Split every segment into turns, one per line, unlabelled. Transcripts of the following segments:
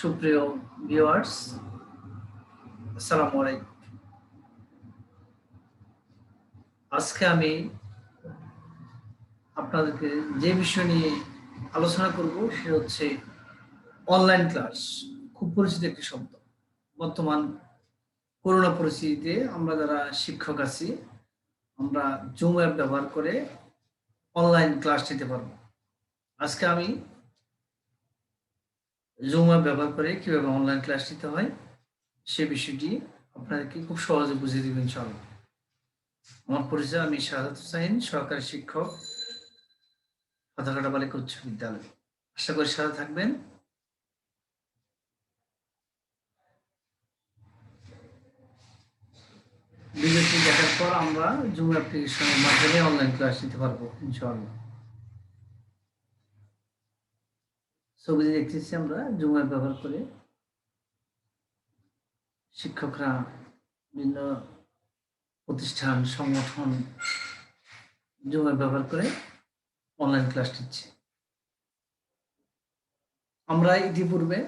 সুপ্রিয় ভিউয়ার্স আসসালামু আলাইকুম। আজকে আমি আপনাদেরকে যে বিষয় নিয়ে আলোচনা করব সেটা হচ্ছে অনলাইন ক্লাস খুব পরিচিত একটি শব্দ। বর্তমান করোনা পরিস্থিতিতে আমরা যারা শিক্ষক আছি, আমরা জুম অ্যাপ ব্যবহার করে অনলাইন ক্লাস নিতে পারব। আজকে আমি জুম অ্যাপ ব্যবহার করে কীভাবে অনলাইন ক্লাস নিতে হয়, সে বিষয়টি আপনাদেরকে খুব সহজে বুঝিয়ে দিবেন চলো আমার পরিচয় আমি শাহাদ হুসাইন সরকারি শিক্ষক বালিকা উচ্চ বিদ্যালয়। আশা করি সাথে থাকবেন। ভিডিওটি দেখার পর আমরা জুম অ্যাপ্লিকেশনের মাধ্যমে অনলাইন ক্লাস নিতে পারব, ইনশাআল্লাহ। ছবি দেখতেছি আমরা, জুমার ব্যবহার করে শিক্ষকরা বিভিন্ন প্রতিষ্ঠান, সংগঠন জুমার ব্যবহার করে অনলাইন ক্লাস নিচ্ছে। আমরা ইতিপূর্বে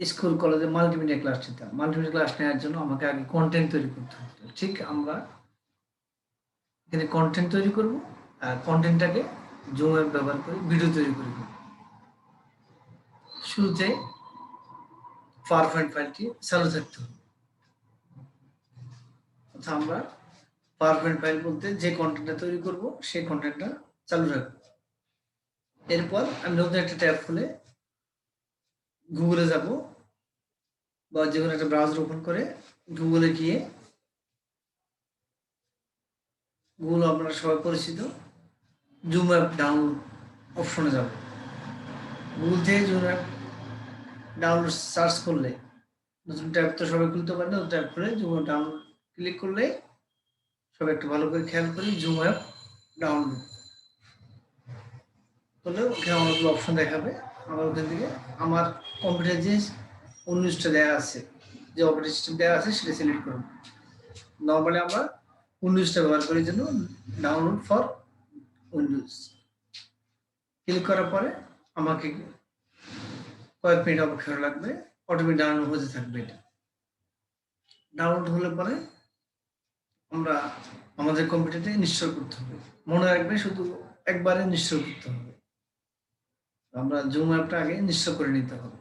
স্কুল, কলেজে মাল্টিমিডিয়া ক্লাস নিতাম। মাল্টিমিডিয়া ক্লাস নেওয়ার জন্য আমাকে আগে কন্টেন্ট তৈরি করতে হতো। ঠিক আমরা এখানে কন্টেন্ট তৈরি করব আর কন্টেন্টটাকে জুম অ্যাপ ব্যবহার করে ভিডিও তৈরি করে শুরুতে পাওয়ার পয়েন্ট ফাইলটি চালু থাকতে হবে। অর্থাৎ আমরা পাওয়ার পয়েন্ট ফাইল বলতে যে কন্টেন্টটা তৈরি করব, সেই কন্টেন্টটা চালু রাখব। এরপর আমি নতুন একটা ট্যাব খুলে গুগলে যাব বা যে কোনো একটা ব্রাউজার ওপেন করে গুগলে গিয়ে গুগল আপনারা সবাই পরিচিত জুম অ্যাপ ডাউনলোড অপশনে যাব। গুগল থেকে জুম অ্যাপ ডাউনলোড সার্চ করলে, নতুন ট্যাব তো সবাই খুলতে পারে নতুন ট্যাব খুলে জুম অ্যাপ ডাউনলোড ক্লিক করলে সবাই একটু ভালো করে খেয়াল করি জুম অ্যাপ ডাউনলোড করলে ওখানে অনেকগুলো অপশন দেখাবে, আমার ওখান থেকে। আমার কম্পিউটার যে উনিশটা দেওয়া আছে, যে অপারেটিং সিস্টেম দেওয়া আছে, সেটা সিলেক্ট করুন। নর্মালি আমরা উইন্ডোজটা ব্যবহার করার জন্য ডাউনলোড ফর উইন্ডোজ ক্লিক করার পরে আমাকে কয়েক মিনিট অপেক্ষা লাগবে। অটোমেটিক ডাউনলোড হতে থাকবে এটা। ডাউনলোড হলে পরে আমরা আমাদের কম্পিউটারে নিশ্চয় করতে হবে। মনে রাখবে শুধু একবারে নিশ্চয় করতে হবে। আমরা জুম অ্যাপটা আগে নিশ্চয় করে নিতে হবে।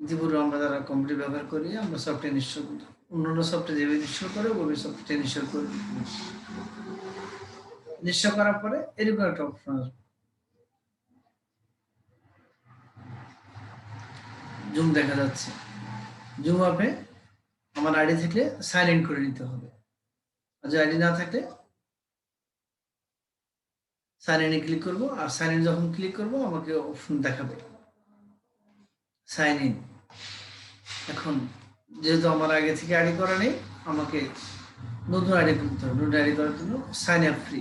ইতিপূর্বে আমরা যারা কম্পিউটার ব্যবহার করি, আমরা সফটওয়্যার ইনস্টল করি অন্যান্য সফটওয়্যার যেভাবে ইনস্টল করে, ওভাবে সফটওয়্যার নিশ্চয় করি ইনস্টল করার পরে এরকম একটা অপশন আসবে। জুম দেখা যাচ্ছে। জুম অ্যাপে আমার আইডি থাকলে ইন করে নিতে হবে। আর যদি আইডি না থাকলে সাইন ইনে ক্লিক করব, আর সাইন ইন যখন ক্লিক করব, আমাকে অপশন দেখাবে। সাইন ইন এখন যেহেতু আমার আগে থেকে আইডি করা নেই, আমাকে নতুন আইডি করতে হবে। নতুন আইডি করার জন্য সাইন আপ ফ্রি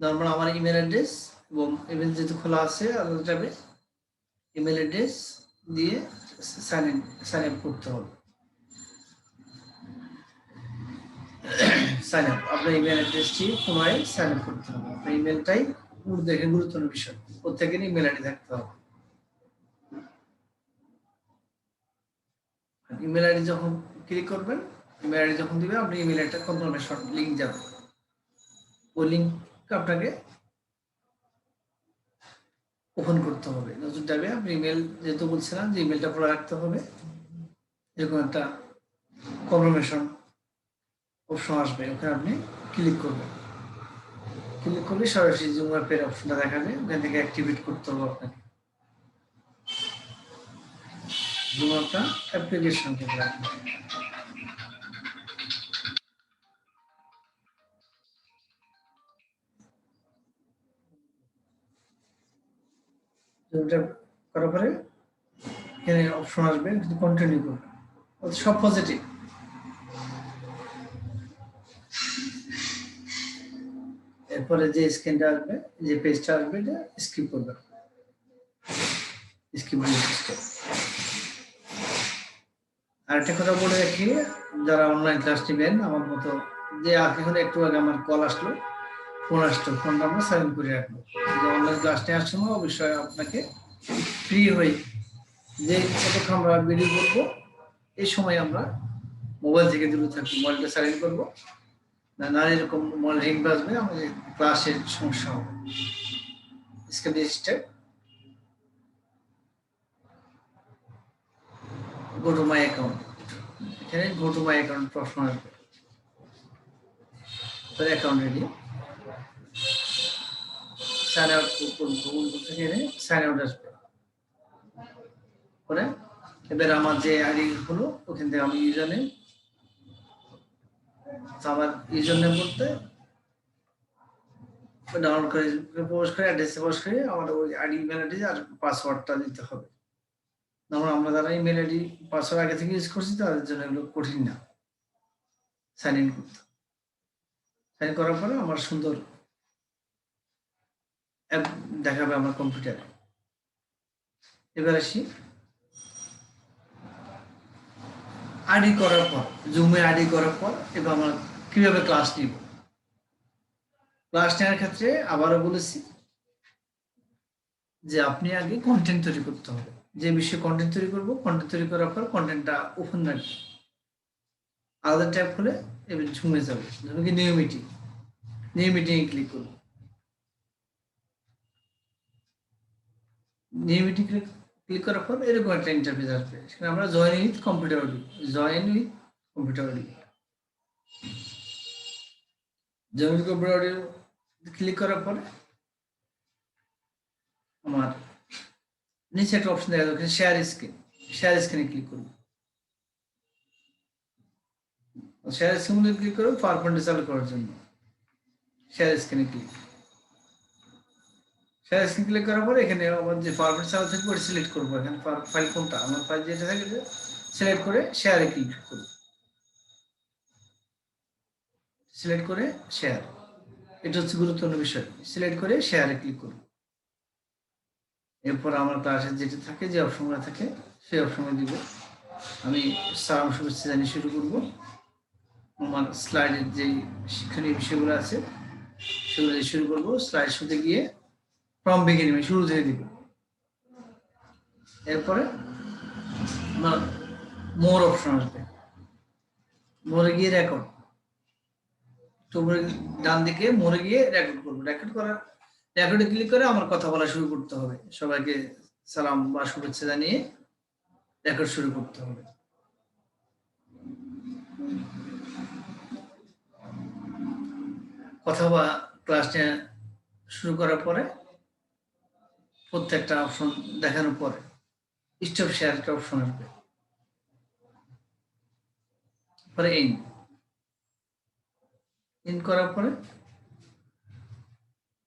নর্মাল আমার ইমেল অ্যাড্রেস এবং ইমেল যেহেতু খোলা আছে আলাদা ট্যাবে ইমেল অ্যাড্রেস দিয়ে সাইন ইন সাইন আপ করতে হবে। সাইন আপ আপনার ইমেল অ্যাড্রেসটি পুনরায় সাইন আপ করতে হবে। আপনার ইমেলটাই দেখে গুরুত্বপূর্ণ বিষয়। প্রত্যেকের ইমেল আইডি থাকতে হবে। ইমেল আইডি যখন ক্লিক করবেন ইমেল আইডি যখন দিবেন, আপনি ইমেল একটা কনফার্মেশন লিঙ্ক যাবে। ওই লিঙ্ক আপনাকে ওপেন করতে হবে। নতুন ট্যাবে আপনি ইমেল যেহেতু বলছিলাম যে ইমেলটা পুরো রাখতে হবে। এরকম একটা কনফার্মেশন অপশন আসবে, ওখানে আপনি ক্লিক করবেন। ক্লিক করলে সরাসরি জুম অ্যাপের অপশনটা দেখাবে ওখান থেকে অ্যাক্টিভেট করতে হবে আপনাকে। জুম অ্যাপটা অ্যাপ্লিকেশন থেকে। রাখবেন করার পরে অপশন আসবে কন্টিনিউ করবে। সব পজিটিভ এরপরে যে স্ক্রিনটা আসবে, যে পেজটা আসবে, এটা স্কিপ করবে। স্কিপ আর একটা কথা বলে রাখি, যারা অনলাইন ক্লাস নেবেন, আমার মতো যে এখন একটু আগে আমার কল আসলো আসতো ফোনটা আমরা সাইলেন্ট করে রাখব। অনলাইন ক্লাস নেওয়ার সময় অবশ্যই আপনাকে ফ্রি হয়ে যে কতক্ষণ আমরা ভিডিও করব এই সময় আমরা মোবাইল থেকে দূরে থাকব মোবাইলটা সাইলেন্ট করব। না না এরকম মোবাইল রিং বাজবে, আমাদের ক্লাসের সমস্যা হবে। Step step go to my account এখানে গো টু মাই অ্যাকাউন্ট প্রশ্ন আসবে। তার অ্যাকাউন্ট রেডি সাইন আউট এখানে সাইন আউট আসবে। পরে এবার আমার যে আইডি হলো, ওখান থেকে আমি ইউজার নেম আমার ইউজার নেম বলতে ডাউনলোড করে প্রবেশ করে অ্যাড্রেসে প্রবেশ করে আমার ওই আইডি ইমেল অ্যাড্রেস আর পাসওয়ার্ডটা দিতে হবে। আমরা আমরা যারা ইমেল আইডি পাসওয়ার্ড আগে থেকে ইউজ করছি, তাদের জন্য এগুলো কঠিন না। সাইন ইন করতে। সাইন করার পরে আমার সুন্দর অ্যাপ দেখাবে আমার কম্পিউটারে এবার আসি। আইডি করার পর জুমে আইডি করার পর, এবার আমরা কীভাবে ক্লাস নিব? ক্লাস নেওয়ার ক্ষেত্রে আবারও বলেছি যে আপনি আগে কন্টেন্ট তৈরি করতে হবে। যে বিষয়ে কন্টেন্ট তৈরি করব কন্টেন্ট তৈরি করার পর কন্টেন্টটা ওপেন রাখবে আলাদা ট্যাব খুলে এবার ঝুমে যাবে। ধরুন কি new meeting new meeting click করব নিউ মিটিং ক্লিক করার পর এরকম একটা ইন্টারফেস আসবে। সেখানে আমরা join with computer audio join with computer audio join with computer audio click করার পরে আমার নিচে একটা অপশন দেখা যাবে শেয়ার স্ক্রিন শেয়ার স্ক্রিনে ক্লিক করব। শেয়ার স্ক্রিনে ক্লিক করব পাওয়ার চালু করার জন্য শেয়ার স্ক্রিনে ক্লিক শেয়ার স্ক্রিন ক্লিক করার পরে এখানে আমার যে পাওয়ার চালু থাকবে ওটা সিলেক্ট করব এখানে ফাইল কোনটা আমার ফাইল যেটা থাকে সিলেক্ট করে শেয়ারে ক্লিক করব সিলেক্ট করে শেয়ার এটা হচ্ছে গুরুত্বপূর্ণ বিষয়। সিলেক্ট করে শেয়ারে ক্লিক করব এরপর আমার ক্লাসে যেটা থাকে, যে অপশনগুলো থাকে, সেই অপশনে দিব। আমি সারাংশ জানিয়ে শুরু করব। আমার স্লাইডের যে শিক্ষণীয় বিষয়গুলো আছে, সেগুলো শুরু করব। স্লাইড শুতে গিয়ে ফ্রম বিগিনিং শুরু থেকে দিব। এরপরে আমার মোর অপশন আসবে। মোরে গিয়ে রেকর্ড তো ডান দিকে মোরে গিয়ে রেকর্ড করব। রেকর্ড করার রেকর্ডে ক্লিক করে আমার কথা বলা শুরু করতে হবে। সবাইকে সালাম বা শুভেচ্ছা জানিয়ে রেকর্ড শুরু করতে হবে। কথা বা ক্লাস শুরু করার পরে প্রত্যেকটা অপশন দেখানোর পরে স্টপ শেয়ার একটা অপশন আসবে। পরে ইন ইন করার পরে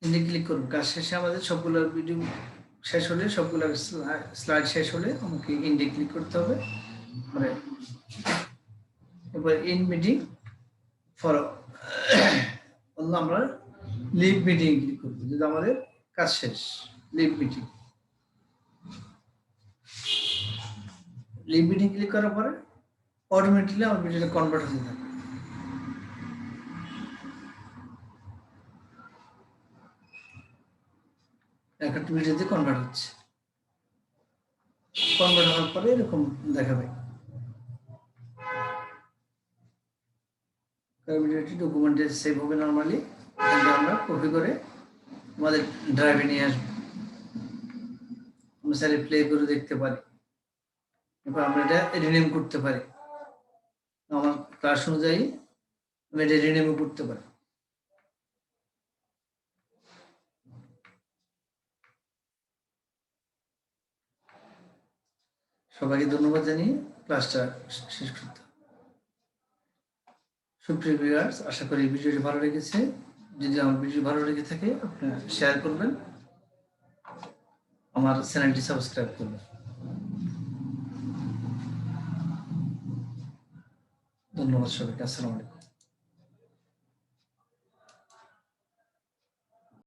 ইন্ডে ক্লিক করুন। কাজ শেষে আমাদের সবগুলো ভিডিও শেষ হলে, সবগুলো স্লাইড শেষ হলে আমাকে ইন্ডে ক্লিক করতে হবে। এবার ইন মিটিং ফর আমরা লিভ মিটিং ক্লিক করব, যদি আমাদের কাজ শেষ leave meeting leave meeting click করার পরে অটোমেটিকলি আমার ভিডিওটা কনভার্ট হতে থাকে। একটা ভিডিওতে কনভার্ট হচ্ছে। কনভার্ট হওয়ার পরে এরকম দেখাবে। ভিডিওটি ডকুমেন্টে সেভ হবে নর্মালি আমরা কপি করে আমাদের ড্রাইভে নিয়ে আসব। আমরা প্লে করে দেখতে পারি। এবার আমরা এটা রিনেম করতে পারি। আমার ক্লাস অনুযায়ী আমি এটা রিনেমও করতে পারি। সবাইকে ধন্যবাদ জানিয়ে ক্লাসটা শেষ করতে সুপ্রিয় ভিউয়ার্স আশা করি ভিডিওটি ভালো লেগেছে। যদি আমার ভিডিও ভালো লেগে থাকে আপনারা শেয়ার করবেন, আমার চ্যানেলটি সাবস্ক্রাইব করবেন। ধন্যবাদ সবাইকে, আসসালামু আলাইকুম।